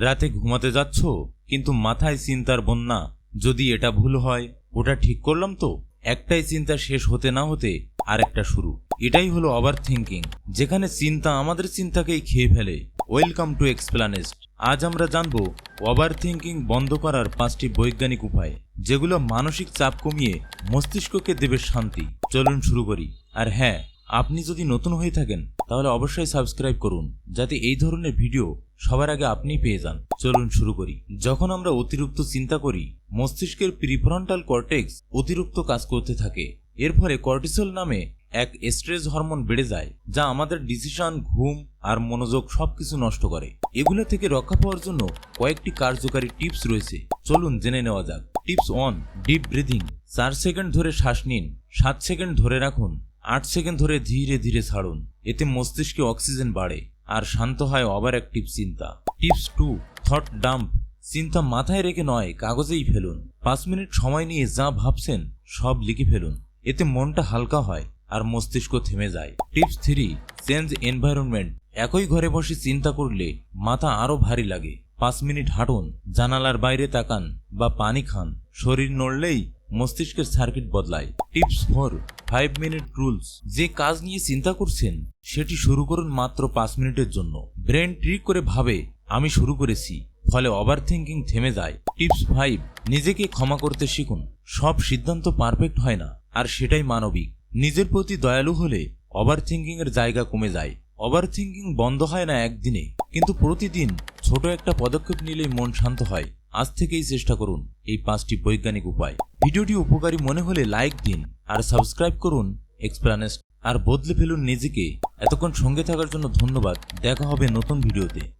রাতে ঘুমাতে যাচ্ছ? কিন্তু মাথায় চিন্তার বন্যা। যদি এটা ভুল হয়, ওটা ঠিক করলাম তো? একটাই চিন্তা শেষ হতে না হতে আরেকটা শুরু। এটাই হলো ওভার থিঙ্কিং যেখানে চিন্তা আমাদের চিন্তাকেই খেয়ে ফেলে। ওয়েলকাম টু এক্সপ্লানেস্ট আজ আমরা জানব ওভার থিঙ্কিং বন্ধ করার পাঁচটি বৈজ্ঞানিক উপায়, যেগুলো মানসিক চাপ কমিয়ে মস্তিষ্ককে দেবে শান্তি। চলুন শুরু করি। আর হ্যাঁ আপনি যদি নতুন হয়ে থাকেন, তাহলে অবশ্যই সাবস্ক্রাইব করুন, যাতে এই ধরনের ভিডিও সবার আগে আপনি পেয়ে যান। চলুন শুরু করি। যখন আমরা অতিরিক্ত চিন্তা করি, মস্তিষ্কের প্রিফ্রন্টাল কর্টেক্স অতিরিক্ত কাজ করতে থাকে। এর ফলে কর্টিসল নামে এক স্ট্রেস হরমোন বেড়ে যায়, যা আমাদের ডিসিশন, ঘুম আর মনোযোগ সবকিছু নষ্ট করে। এগুলো থেকে রক্ষা পাওয়ার জন্য কয়েকটি কার্যকারী টিপস রয়েছে। চলুন জেনে নেওয়া যাক। টিপস ওয়ান, ডিপ ব্রিথিং চার সেকেন্ড ধরে শ্বাস নিন, সাত সেকেন্ড ধরে রাখুন। আট সেকেন্ড ধরে ধীরে ধীরে ছাড়ুন। এতে মস্তিষ্কে অক্সিজেন বাড়ে আর শান্ত হয় ওভার অ্যাক্টিভ চিন্তা। Tips two, thought dump. চিন্তা মাথায় রেখে নয়, কাগজেই ফেলুন। পাঁচ মিনিট সময় নিয়ে যা ভাবছেন, সব লিখে ফেলুন। এতে মনটা হালকা হয় আর মস্তিষ্ক থেমে যায়। Tips three, change environment. একই ঘরে বসে চিন্তা করলে মাথা আরও ভারী লাগে। পাঁচ মিনিট হাঁটুন, জানালার বাইরে তাকান বা পানি খান। শরীর নড়লেই মস্তিষ্কের সার্কিট বদলায়। Tips four five minute rules. যে কাজ নিয়ে চিন্তা করছেন, সেটি শুরু করুন মাত্র পাঁচ মিনিটের জন্য। ব্রেন ট্রিক করে ভাবে, আমি শুরু করেছি, ফলে ওভার থিঙ্কিং থেমে যায়। টিপস ফাইভ, নিজেকে ক্ষমা করতে শিখুন। সব সিদ্ধান্ত পারফেক্ট হয় না, আর সেটাই মানবিক। নিজের প্রতি দয়ালু হলে ওভার থিঙ্কিং এর জায়গা কমে যায়। ওভার থিঙ্কিং বন্ধ হয় না একদিনে, কিন্তু প্রতিদিন ছোট একটা পদক্ষেপ নিলেই মন শান্ত হয়। আজ থেকেই চেষ্টা করুন এই পাঁচটি বৈজ্ঞানিক উপায়। ভিডিওটি উপকারী মনে হলে লাইক দিন আর সাবস্ক্রাইব করুন এক্সপ্রানেস্ট আর বদলে ফেলুন নিজেকে। এতক্ষণ সঙ্গে থাকার জন্য ধন্যবাদ। দেখা হবে নতুন ভিডিওতে।